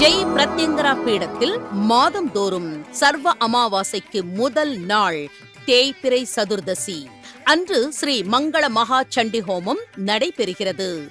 ஜெய் பிரத்யங்கரா பீடத்தில் மாதந்தோறும் சர்வ அமாவாசைக்கு முதல் நாள் தேய்பிரை சதுர்தசி. அன்று ஸ்ரீ மங்கள மகா சண்டி ஹோமம் நடைபெறுகிறது.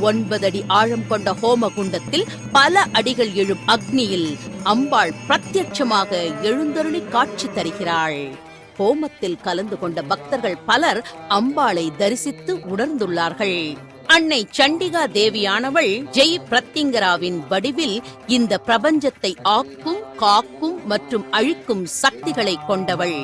ஒன்பது அடி ஆழம் கொண்ட ஹோம குண்டத்தில் பல அடிகள் எழும் அக்னியில் அம்பாள் பிரத்யட்சமாக எழுந்தருளி காட்சி தருகிறாள். ஹோமத்தில் கலந்து கொண்ட பக்தர்கள் பலர் அம்பாளை தரிசித்து உணர்ந்துள்ளார்கள். அன்னை சண்டிகா தேவியானவள் ஜெய் பிரத்திங்கராவின் வடிவில் இந்த பிரபஞ்சத்தை ஆக்கும் காக்கும் மற்றும் அழிக்கும் சக்திகளை கொண்டவள்.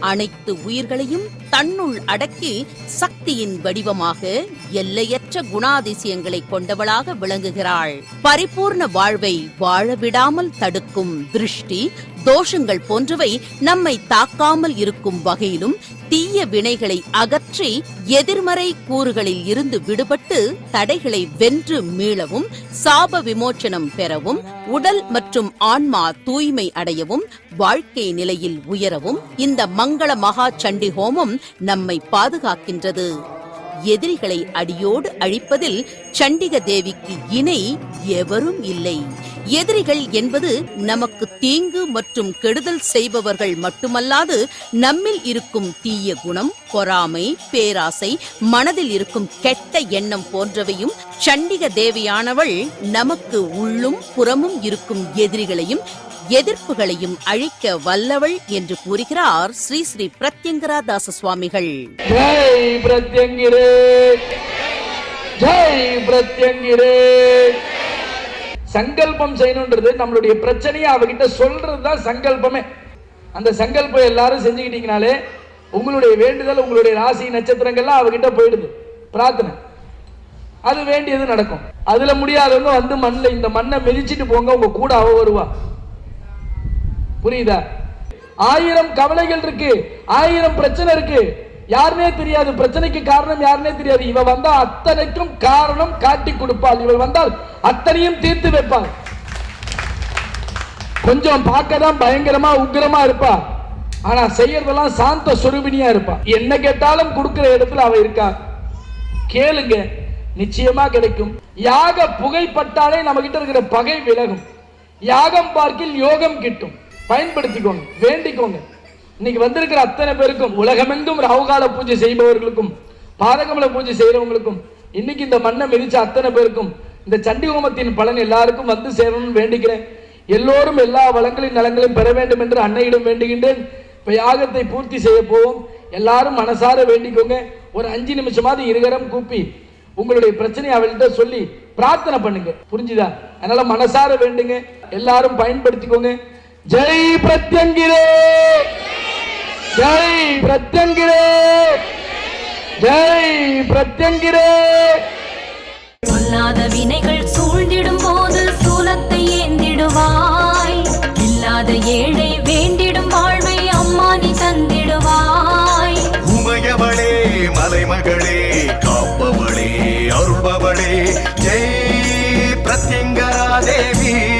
அனைத்து உயிர்களையும் தன்னுள் அடக்கி சக்தியின் வடிவமாக எல்லையற்ற குணாதிசயங்களை கொண்டவளாக விளங்குகிறாள். பரிபூர்ண வாழ்வை வாழவிடாமல் தடுக்கும் திருஷ்டி தோஷங்கள் போன்றவை நம்மை தாக்காமல் இருக்கும் வகையிலும் தீய வினைகளை அகற்றி எதிர்மறை கூறுகளில் இருந்து விடுபட்டு தடைகளை வென்று மீளவும் சாப விமோச்சனம் பெறவும் உடல் மற்றும் ஆன்மா தூய்மை அடையவும் வாழ்க்கை நிலையில் உயரவும் இந்த மங்கள மகா சண்டி ஹோமம் நம்மை பாதுகாக்கின்றது. எதிரிகளை அடியோடு அழிப்பதில் சண்டிக தேவிக்கு இணை எவரும் இல்லை. எதிரிகள் என்பது நமக்கு தீங்கு மற்றும் கெடுதல் செய்பவர்கள் மட்டுமல்லாது நம்மில் இருக்கும் தீய குணம் பொறாமை பேராசை மனதில் இருக்கும் கெட்ட எண்ணம் போன்றவையும் சண்டிக தேவியானவள் நமக்கு உள்ளும் புறமும் இருக்கும் எதிரிகளையும் எதிர்ப்புகளையும் அழிக்க வல்லவள் என்று கூறுகிறார் ஸ்ரீ ஸ்ரீ பிரத்யங்கரா தாச சுவாமிகள் ஜெய் ஜெய் சங்கல்பம் செய்யணுன்றது நம்மளுடைய பிரச்சனையை அவகிட்ட சொல்றது தான் சங்கல்பமே. அந்த சங்கல்பம் எல்லாரும் செஞ்சுக்கிட்டீங்கனாலே உங்களுடைய வேண்டுதல் உங்களுடைய ராசி நட்சத்திரங்கள்லாம் அவகிட்ட போயிடுது. பிரார்த்தனை. அது வேண்டியது நடக்கும். அதுல முடியாதவங்க வந்து மண்ணில் இந்த மண்ணை மிதிச்சிட்டு போங்க உங்க கூட அவ வருவா. புரியுதா? ஆயிரம் கவலைகள் இருக்கு ஆயிரம் பிரச்சனை இருக்கு. யாருனே தெரியாது பிரச்சனைக்கு காரணம் யாருனே தெரியாது. இவ வந்தா அத்தனைக்கும் காரணம் காட்டி கொடுப்பாள். இவள் வந்தால் அத்தனையும் தீர்த்து வைப்பாள். கொஞ்சம் பார்க்க தான் பயங்கரமா உக்கிரமா இருப்பா. ஆனா செய்யறதெல்லாம் சாந்த சுரூபினியா இருப்பா. என்ன கேட்டாலும் கொடுக்கிற இடத்துல அவ இருக்கா? கேளுங்க நிச்சயமா கிடைக்கும். யாக புகைப்பட்டாலே நம்ம கிட்ட இருக்கிற பகை விலகும். யாகம் பார்க்கில் யோகம் கிட்டும். பயன்படுத்திக்கோங்க வேண்டிக்கோங்க. இன்னைக்கு வந்திருக்கிற அத்தனை பேருக்கும் உலகமெங்கும் ராகுகால பூஜை செய்பவர்களுக்கும் பாதகமல பூஜை செய்யறவங்களுக்கும் இன்னைக்கு இந்த மண்ணை மிதிச்ச அத்தனை பேருக்கும் இந்த சண்டி ஹோமத்தின் பலன் எல்லாருக்கும் வந்து சேரணும்னு வேண்டிக்கிறேன். எல்லோரும் எல்லா வளங்களின் நலங்களையும் பெற வேண்டும் என்று அன்னையிடம் வேண்டுகின்றேன். இப்ப யாகத்தை பூர்த்தி செய்ய போவோம். எல்லாரும் மனசார வேண்டிக்கோங்க. ஒரு அஞ்சு நிமிஷமாவது இருகரம் கூப்பி உங்களுடைய பிரச்சனையை அவள்கிட்ட சொல்லி பிரார்த்தனை பண்ணுங்க. புரிஞ்சுதா? அதனால மனசார வேண்டுங்க. எல்லாரும் பயன்படுத்திக்கோங்க. ஜெய் பிரத்யங்கிரே. ஜெய் பிரத்யங்கிரே. ஜெய் பிரத்யங்கிரே. சொல்லாத வினைகள் சூழ்ந்திடும் போது சூலத்தை ஏந்திடுவாய். இல்லாத ஏழை வேண்டிடும் வாழ்வை அம்மா நீ தந்திடுவாய். உமையவளே மலைமகளே காப்பவளே அருள்பவளே ஜெய் பிரத்யங்கரா தேவி.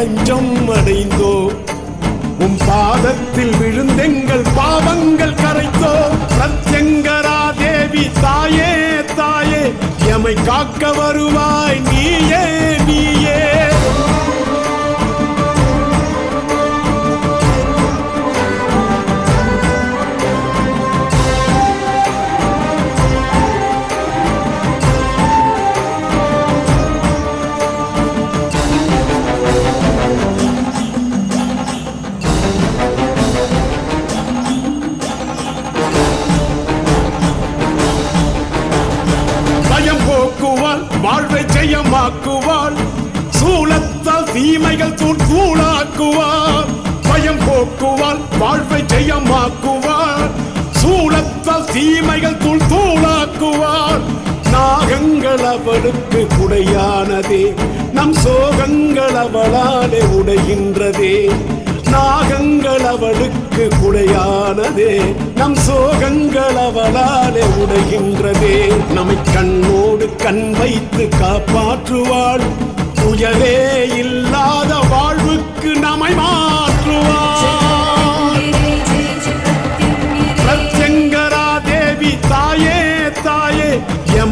தஞ்சம் அடைந்தோ? உம் பாதத்தில் விழுந்தெங்கள் பாவங்கள் கரைத்தோ? சத்யங்கரா தேவி தாயே தாயே எமை காக்க வருவாய் நீயே நீயே. ஜெயமாக்குவார் ஜெயமாக்குவாள் தீமைகள் தூள் தூளாக்குவார். நாகங்கள் அவளுக்கு குடையானதே நம் சோகங்கள் அவளாலே உடைகின்றதே. நாகங்கள் அவளுக்கு குடையானதே நம் சோகங்கள் அவளாலே உடைகின்றதே. நம்மை கண்ணோடு கண் வைத்து காப்பாற்றுவாள். துயரே இல்லாத வாழ்வுக்கு நம்மை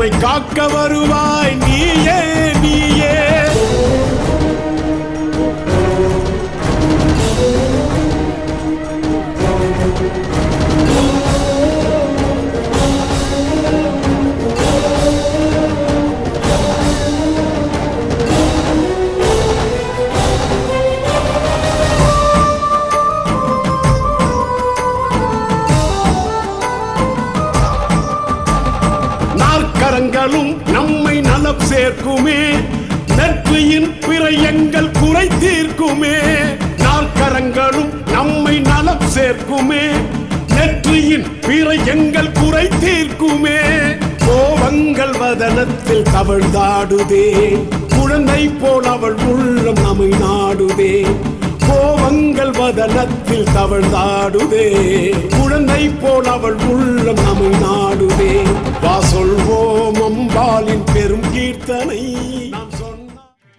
காக்க வருவாய் நீயே. எங்கள் குறை தீர்க்குமே. கோவங்கள் வதனத்தில் தவழ்ந்தாடுதே. குழந்தை போல் அவள் உள்ளம் நம்மை நாடுதே. கோவங்கள் வதனத்தில் தவழ்ந்தாடுதே. குழந்தை போல் அவள் உள்ளம் நம்மை நாடுதே. வா சொல்வோம் அம்பாளின் பெரும் கீர்த்தனை.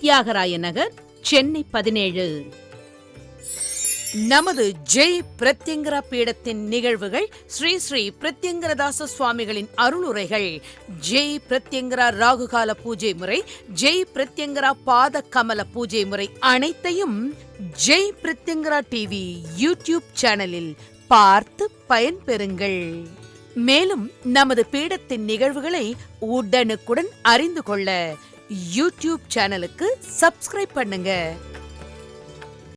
தியாகராய நகர் சென்னை பதினேழு. நமது ஜெய் பிரத்யங்கரா பீடத்தின் நிகழ்வுகள் ஸ்ரீ ஸ்ரீ பிரத்யங்கரதாச சுவாமிகளின் அருளுரைகள். ஜெய் பிரத்யங்கரா ராகுகால பூஜை முறை ஜெய் பிரத்யங்கரா பாத கமல பூஜை முறை அனைத்தையும் ஜெய் பிரத்யங்கரா டிவி யூடியூப் சேனலில் பார்த்து பயன்பெறுங்கள். மேலும் நமது பீடத்தின் நிகழ்வுகளை உடனுக்குடன் அறிந்து கொள்ள யூடியூப் சேனலுக்கு சப்ஸ்கிரைப் பண்ணுங்க.